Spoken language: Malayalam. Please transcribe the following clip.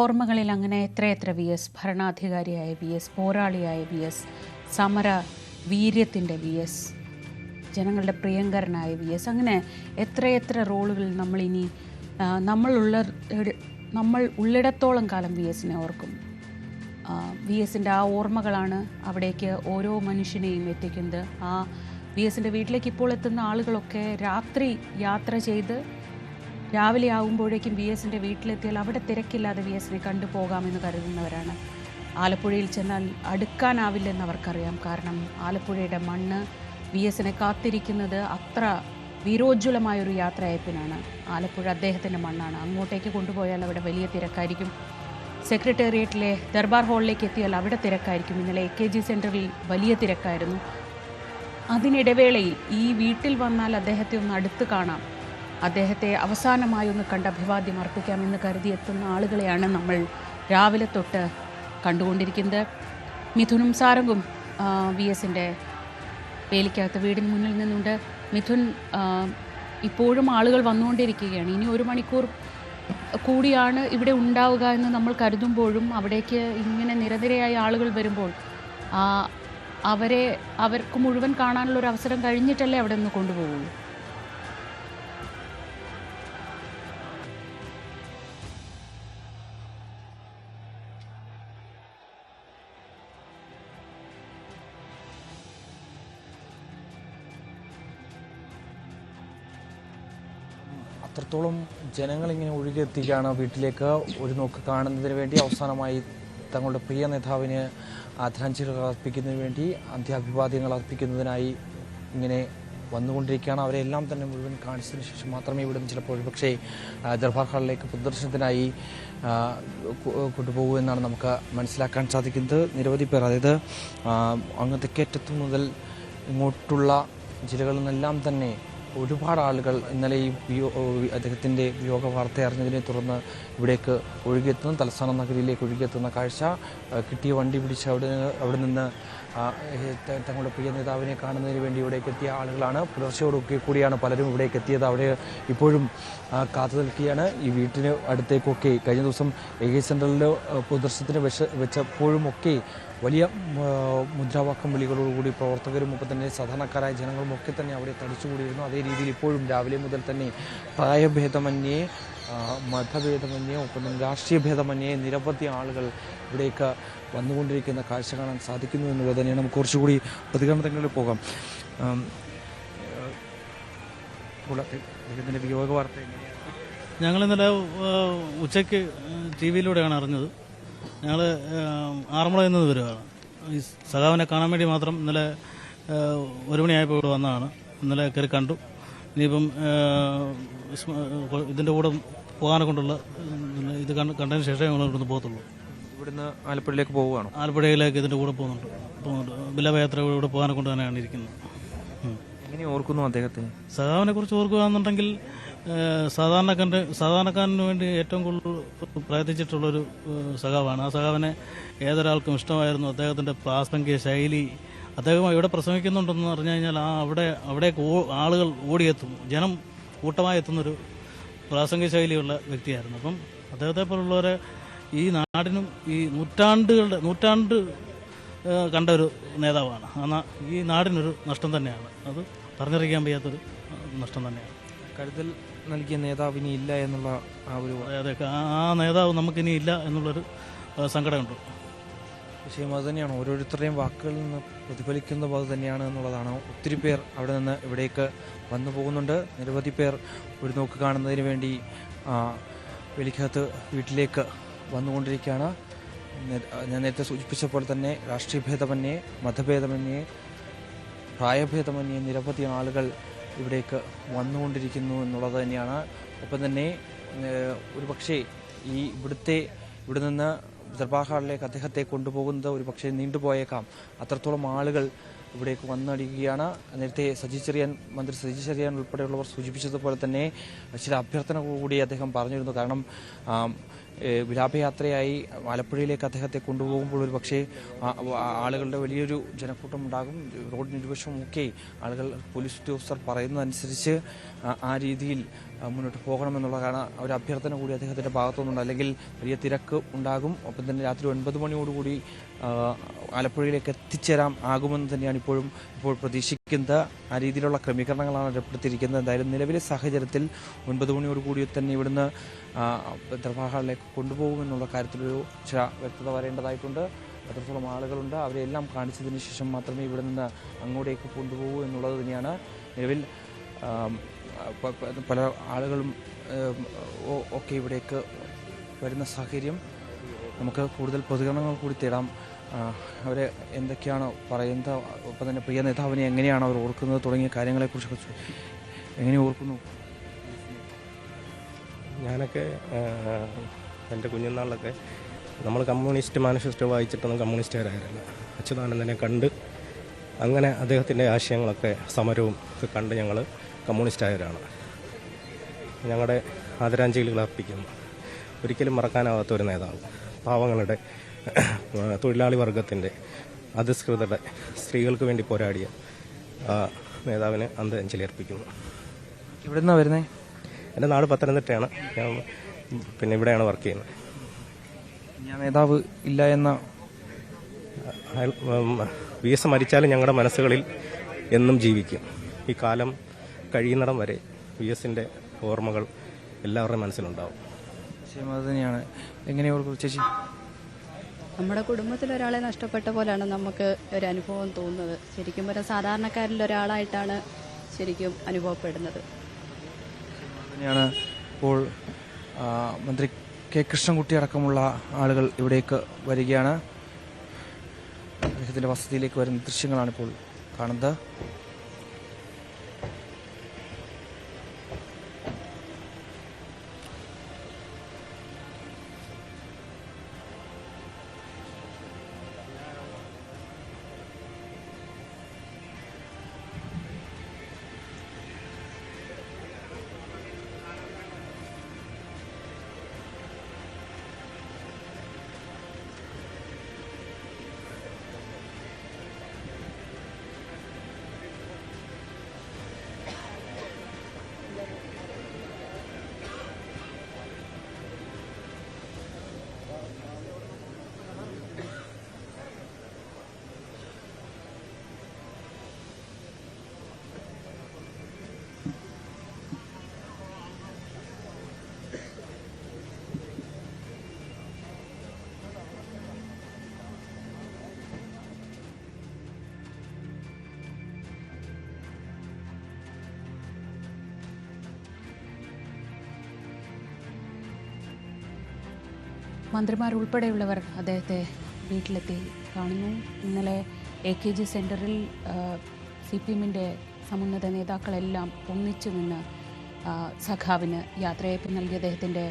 ഓർമ്മകളിൽ അങ്ങനെ എത്രയെത്ര വി എസ് ഭരണാധികാരിയായ വി എസ് പോരാളിയായ വി എസ് സമര വീര്യത്തിന്റെ വി എസ് ജനങ്ങളുടെ പ്രിയങ്കരനായ വി എസ് അങ്ങനെ എത്രയെത്ര റോളുകൾ നമ്മളിനി നമ്മളുള്ള നമ്മൾ ഉള്ളിടത്തോളം കാലം വി എസിനെ ഓർക്കും. വി എസിന്റെ ആ ഓർമ്മകളാണ് അവിടേക്ക് ഓരോ മനുഷ്യനെയും എത്തിക്കുന്നത്. ആ വി എസിന്റെ വീട്ടിലേക്ക് ഇപ്പോൾ എത്തുന്ന ആളുകളൊക്കെ രാത്രി യാത്ര ചെയ്ത് രാവിലെ ആകുമ്പോഴേക്കും വി എസിന്റെ വീട്ടിലെത്തിയാൽ അവിടെ തിരക്കില്ലാതെ വി എസിനെ കണ്ടുപോകാമെന്ന് കരുതുന്നവരാണ്. ആലപ്പുഴയിൽ ചെന്നാൽ അടുക്കാനാവില്ലെന്ന് അവർക്കറിയാം. കാരണം ആലപ്പുഴയുടെ മണ്ണ് വി എസിനെ കാത്തിരിക്കുന്നത് അത്ര വീരോജ്വലമായൊരു യാത്രയപ്പിനാണ് ആലപ്പുഴ അദ്ദേഹത്തിന്റെ മണ്ണാണ്. അങ്ങോട്ടേക്ക് കൊണ്ടുപോയാൽ അവിടെ വലിയ തിരക്കായിരിക്കും. സെക്രട്ടേറിയറ്റിലെ ദർബാർ ഹാളിലേക്ക് എത്തിയാൽ അവിടെ തിരക്കായിരിക്കും. ഇന്നലെ എ കെ ജി സെന്ററിൽ വലിയ തിരക്കായിരുന്നു. അതിനിടവേളയിൽ ഈ വീട്ടിൽ വന്നാൽ അദ്ദേഹത്തെ ഒന്ന് അടുത്ത് കാണാം. അദ്ദേഹത്തെ അവസാനമായി ഒന്ന് കണ്ട് അഭിവാദ്യം അർപ്പിക്കാമെന്ന് കരുതി എത്തുന്ന ആളുകളെയാണ് നമ്മൾ രാവിലെ തൊട്ട് കണ്ടുകൊണ്ടിരിക്കുന്നത്. മിഥുനും സാരംഗും വി എസിന്റെ വേലിക്കകത്ത് വീടിന് മുന്നിൽ നിന്നുണ്ട്. മിഥുൻ ഇപ്പോഴും ആളുകൾ വന്നുകൊണ്ടിരിക്കുകയാണ്. ഇനി ഒരു മണിക്കൂർ കൂടിയാണ് ഇവിടെ ഉണ്ടാവുക എന്ന് നമ്മൾ കരുതുമ്പോഴും അവിടേക്ക് ഇങ്ങനെ നിരനിരയായി ആളുകൾ വരുമ്പോൾ അവരെ അവർക്ക് മുഴുവൻ കാണാനുള്ള ഒരു അവസരം കഴിഞ്ഞിട്ടല്ലേ അവിടെ നിന്ന് കൊണ്ടുപോകുള്ളൂ അത്രത്തോളം ജനങ്ങളിങ്ങനെ ഒഴുകിയെത്തിക്കുകയാണ് വീട്ടിലേക്ക് ഒരു നോക്ക് കാണുന്നതിന് വേണ്ടി അവസാനമായി തങ്ങളുടെ പ്രിയ നേതാവിന് ആദരാഞ്ജലികൾ അർപ്പിക്കുന്നതിന് വേണ്ടി അന്ത്യാഭിവാദ്യങ്ങൾ അർപ്പിക്കുന്നതിനായി ഇങ്ങനെ വന്നുകൊണ്ടിരിക്കുകയാണ്. അവരെല്ലാം തന്നെ മുഴുവൻ കാണിച്ചതിന് ശേഷം മാത്രമേ ഇവിടെ ചിലപ്പോൾ ഒരുപക്ഷേ ദർബാർ ഹാളിലേക്ക് പ്രദർശനത്തിനായി കൊണ്ടുപോകൂ എന്നാണ് നമുക്ക് മനസ്സിലാക്കാൻ സാധിക്കുന്നത്. നിരവധി പേർ അതായത് അങ്ങ് തെക്കേറ്റത്തു മുതൽ ഇങ്ങോട്ടുള്ള ജില്ലകളിൽ നിന്നെല്ലാം തന്നെ ഒരുപാട് ആളുകൾ ഇന്നലെ ഈ അദ്ദേഹത്തിന്റെ വിയോഗ വാർത്ത അറിഞ്ഞതിനെ തുടർന്ന് ഇവിടേക്ക് ഒഴുകിയെത്തുന്ന. തലസ്ഥാന നഗരിയിലേക്ക് ഒഴുകിയെത്തുന്ന കാഴ്ച കിട്ടിയ വണ്ടി പിടിച്ച് അവിടെ അവിടെ നിന്ന് തങ്ങളുടെ പ്രിയ നേതാവിനെ കാണുന്നതിന് വേണ്ടി ഇവിടേക്ക് എത്തിയ ആളുകളാണ്. പുലർച്ചയോടൊക്കെ കൂടിയാണ് പലരും ഇവിടേക്ക് എത്തിയത്. അവിടെ ഇപ്പോഴും കാത്തു നിൽക്കുകയാണ്. ഈ വീട്ടിന് അടുത്തേക്കൊക്കെ കഴിഞ്ഞ ദിവസം എ കെ സെൻട്രലിൽ പ്രദർശനത്തിന് വെച്ച വെച്ചപ്പോഴും ഒക്കെ വലിയ മുദ്രാവാക്യം വിളികളോടുകൂടി പ്രവർത്തകരും ഒപ്പം തന്നെ സാധാരണക്കാരായ ജനങ്ങളും ഒക്കെ തന്നെ അവിടെ തടിച്ചുകൂടിയിരുന്നു. അതേ രീതിയിൽ ഇപ്പോഴും രാവിലെ മുതൽ തന്നെ പ്രായഭേദമന്യേ മതഭേദമന്യേ ഒപ്പം രാഷ്ട്രീയ ഭേദമന്യേ നിരവധി ആളുകൾ ഇവിടേക്ക് വന്നുകൊണ്ടിരിക്കുന്ന കാഴ്ച കാണാൻ സാധിക്കുന്നു എന്നുള്ളത് തന്നെയാണ്. നമുക്ക് കുറച്ചുകൂടി പ്രതികരണങ്ങളിൽ പോകാം. അദ്ദേഹത്തിന്റെ വിയോഗ വാർത്ത ഞങ്ങൾ ഇന്നലെ ഉച്ചയ്ക്ക് ടി വിയിലൂടെയാണ് അറിഞ്ഞത്. ഞങ്ങൾ ആറന്മുളയിൽ നിന്ന് വരുവാണ്. ഈ സഖാവിനെ കാണാൻ വേണ്ടി മാത്രം ഇന്നലെ ഒരു മണിയായപ്പോൾ ഇവിടെ വന്നതാണ്. ഇന്നലെ കയറി കണ്ടു. ഇനിയിപ്പം ഇതിന്റെ കൂടെ പോകാനെ കൊണ്ടുള്ള ഇത് കണ്ട് കണ്ടതിന് ശേഷമേ ഞങ്ങൾ ഇവിടുന്ന് പോകത്തുള്ളൂ. ഇവിടുന്ന് ആലപ്പുഴയിലേക്ക് പോവുകയാണ്? ആലപ്പുഴയിലേക്ക് ഇതിന്റെ കൂടെ പോകുന്നുണ്ട്. പോകുന്നുണ്ട്. ബിലവയാത്ര ഇവിടെ പോകാനെ കൊണ്ട് തന്നെയാണ് ഇരിക്കുന്നത്. എങ്ങനെ ഓർക്കുന്നു അദ്ദേഹത്തെ? സഖാവിനെ കുറിച്ച് ഓർക്കുകയാണെന്നുണ്ടെങ്കിൽ സാധാരണക്കാരന്റെ സാധാരണക്കാരന് വേണ്ടി ഏറ്റവും കൂടുതൽ പ്രയത്നിച്ചിട്ടുള്ളൊരു സഖാവാണ്. ആ സഖാവിനെ ഏതൊരാൾക്കും ഇഷ്ടമായിരുന്നു അദ്ദേഹത്തിന്റെ പ്രാസംഗിക ശൈലി അദ്ദേഹം ഇവിടെ പ്രസംഗിക്കുന്നുണ്ടെന്ന് പറഞ്ഞു കഴിഞ്ഞാൽ ആ അവിടെ അവിടേക്ക് ആളുകൾ ഓടിയെത്തും. ജനം കൂട്ടമായി എത്തുന്നൊരു പ്രാസംഗിക ശൈലിയുള്ള വ്യക്തിയായിരുന്നു. അപ്പം അദ്ദേഹത്തെ പോലുള്ളവരെ ഈ നാടിനും ഈ നൂറ്റാണ്ടുകളുടെ നൂറ്റാണ്ട് കണ്ട ഒരു നേതാവാണ്. എന്നാൽ ഈ നാടിനൊരു നഷ്ടം തന്നെയാണ്. അത് പറഞ്ഞറിയിക്കാൻ വയ്യാത്തൊരു നഷ്ടം തന്നെയാണ്. കരുതൽ നൽകിയ നേതാവിനി ഇല്ല എന്നുള്ള ആ ഒരു അതെ ആ നേതാവ് നമുക്കിനി ഇല്ല എന്നുള്ളൊരു സങ്കടമുണ്ട്. വിഷയം അത് തന്നെയാണ്. ഓരോരുത്തരുടെയും വാക്കുകളിൽ നിന്ന് പ്രതിഫലിക്കുന്ന അത് തന്നെയാണ് എന്നുള്ളതാണ്. ഒത്തിരി പേർ അവിടെ നിന്ന് ഇവിടേക്ക് വന്നു പോകുന്നുണ്ട്. നിരവധി പേർ ഒരു നോക്ക് കാണുന്നതിന് വേണ്ടി വെളിക്കകത്ത് വീട്ടിലേക്ക് വന്നുകൊണ്ടിരിക്കുകയാണ്. ഞാൻ നേരത്തെ സൂചിപ്പിച്ച പോലെ തന്നെ രാഷ്ട്രീയ ഭേദമന്യേ മതഭേദമന്യേ പ്രായഭേദമന്യേ നിരവധി ആളുകൾ ഇവിടേക്ക് വന്നുകൊണ്ടിരിക്കുന്നു എന്നുള്ളത് തന്നെയാണ്. ഒപ്പം തന്നെ ഒരു പക്ഷേ ഈ ഇവിടുത്തെ ഇവിടെ നിന്ന് ദർബാർ ഹാളിലേക്ക് അദ്ദേഹത്തെ കൊണ്ടുപോകുന്നത് ഒരു പക്ഷേ നീണ്ടുപോയേക്കാം. അത്രത്തോളം ആളുകൾ ഇവിടേക്ക് വന്നടിക്കുകയാണ് നേരത്തെ സജി ചെറിയാൻ മന്ത്രി സജി ചെറിയാൻ ഉൾപ്പെടെയുള്ളവർ സൂചിപ്പിച്ചതുപോലെ തന്നെ ചില അഭ്യർത്ഥന കൂടി അദ്ദേഹം പറഞ്ഞിരുന്നു. കാരണം വിലാപയാത്രയായി ആലപ്പുഴയിലേക്ക് അദ്ദേഹത്തെ കൊണ്ടുപോകുമ്പോൾ ഒരു പക്ഷേ ആളുകളുടെ വലിയൊരു ജനക്കൂട്ടം ഉണ്ടാകും. റോഡിന് ഒക്കെ ആളുകൾ പോലീസ് ഉദ്യോഗസ്ഥർ പറയുന്നതനുസരിച്ച് ആ- രീതിയിൽ മുന്നോട്ട് പോകണമെന്നുള്ളതാണ് ഒരു അഭ്യർത്ഥന കൂടി അദ്ദേഹത്തിന്റെ ഭാഗത്തുനിന്നുണ്ട്. അല്ലെങ്കിൽ വലിയ തിരക്ക് ഉണ്ടാകും. ഒപ്പം തന്നെ രാത്രി ഒൻപത് മണിയോടുകൂടി ആലപ്പുഴയിലേക്ക് എത്തിച്ചേരാം ആകുമെന്ന് തന്നെയാണ് ഇപ്പോഴും ഇപ്പോൾ പ്രതീക്ഷിക്കുന്നത്. ആ രീതിയിലുള്ള ക്രമീകരണങ്ങളാണ് ഏർപ്പെടുത്തിയിരിക്കുന്നത് എന്തായാലും നിലവിലെ സാഹചര്യത്തിൽ ഒൻപത് മണിയോടുകൂടി തന്നെ ഇവിടുന്ന് ആ, ദർബാറിലേക്ക് കൊണ്ടുപോകുമെന്നുള്ള കാര്യത്തിലൊരു വ്യക്തത വരേണ്ടതായിട്ടുണ്ട്. എത്രത്തോളം ആളുകളുണ്ട്. അവരെല്ലാം കാണിച്ചതിന് ശേഷം മാത്രമേ ഇവിടെ നിന്ന് അങ്ങോട്ടേക്ക് കൊണ്ടുപോകൂ എന്നുള്ളത് തന്നെയാണ്. നിലവിൽ പല ആളുകളും ഒക്കെ ഇവിടേക്ക് വരുന്ന സാഹചര്യം നമുക്ക് കൂടുതൽ പ്രതികരണങ്ങൾ കൂടി തേടാം. ആ, അവരെ എന്തൊക്കെയാണ് പറയുന്നത് ഒപ്പം തന്നെ പ്രിയ നേതാവിനെ എങ്ങനെയാണ് അവർ ഓർക്കുന്നത് തുടങ്ങിയ കാര്യങ്ങളെക്കുറിച്ചൊക്കെ എങ്ങനെ ഓർക്കുന്നു? ഞാനൊക്കെ എന്റെ കുഞ്ഞുനാളിലൊക്കെ നമ്മൾ കമ്മ്യൂണിസ്റ്റ് മാനിഫെസ്റ്റോ വായിച്ചിട്ടൊന്നും കമ്മ്യൂണിസ്റ്റുകാരായിരുന്നു. അച്യുതാനന്ദനെ കണ്ട് അങ്ങനെ അദ്ദേഹത്തിന്റെ ആശയങ്ങളൊക്കെ സമരവും ഒക്കെ കണ്ട് ഞങ്ങൾ കമ്മ്യൂണിസ്റ്റായവരാണ്. ഞങ്ങളുടെ ആദരാഞ്ജലികൾ അർപ്പിക്കുന്നു. ഒരിക്കലും മറക്കാനാവാത്ത ഒരു നേതാവ്. പാവങ്ങളുടെ തൊഴിലാളി വർഗത്തിന്റെ അധിഷ്കൃതരുടെ സ്ത്രീകൾക്ക് വേണ്ടി പോരാടിയ നേതാവിന് അന്ത്യാഞ്ജലി അർപ്പിക്കുന്നു. ഇവിടെ നിന്നാണ് വരുന്നത് എന്റെ നാട് പത്തനംതിട്ടയാണ്. ഞാൻ പിന്നെ ഇവിടെയാണ് വർക്ക് ചെയ്യുന്നത്. ഞാൻ നേതാവ് ഇല്ല എന്ന വി എസ് മരിച്ചാലും ഞങ്ങളുടെ മനസ്സുകളിൽ എന്നും ജീവിക്കും. ഈ കാലം കഴിയുന്നിടം വരെ വി എസിന്റെ ഓർമ്മകൾ എല്ലാവരുടെയും മനസ്സിലുണ്ടാവും. ശരി അത് തന്നെയാണ്. എങ്ങനെയാണ് ചേച്ചി നമ്മുടെ കുടുംബത്തിൽ ഒരാളെ നഷ്ടപ്പെട്ട പോലെയാണ് നമുക്ക് ഒരു അനുഭവം തോന്നുന്നത്. ശരിക്കും ഒരു സാധാരണക്കാരിൽ ഒരാളായിട്ടാണ് ശരിക്കും അനുഭവപ്പെടുന്നത്. ഇപ്പോൾ മന്ത്രി കെ കൃഷ്ണൻകുട്ടി അടക്കമുള്ള ആളുകൾ ഇവിടേക്ക് വരികയാണ്. അദ്ദേഹത്തിന്റെ വസതിയിലേക്ക് വരുന്ന ദൃശ്യങ്ങളാണ് ഇപ്പോൾ കാണുന്നത്. മന്ത്രിമാരുൾപ്പെടെയുള്ളവർ അദ്ദേഹത്തെ വീട്ടിലെത്തി കാണുന്നു. ഇന്നലെ എ കെ ജി സെന്ററിൽ സി പി എമ്മിന്റെ സമുന്നത നേതാക്കളെല്ലാം ഒന്നിച്ചു നിന്ന് സഖാവിന് യാത്രയയപ്പ് നൽകിയ അദ്ദേഹത്തിന്റെ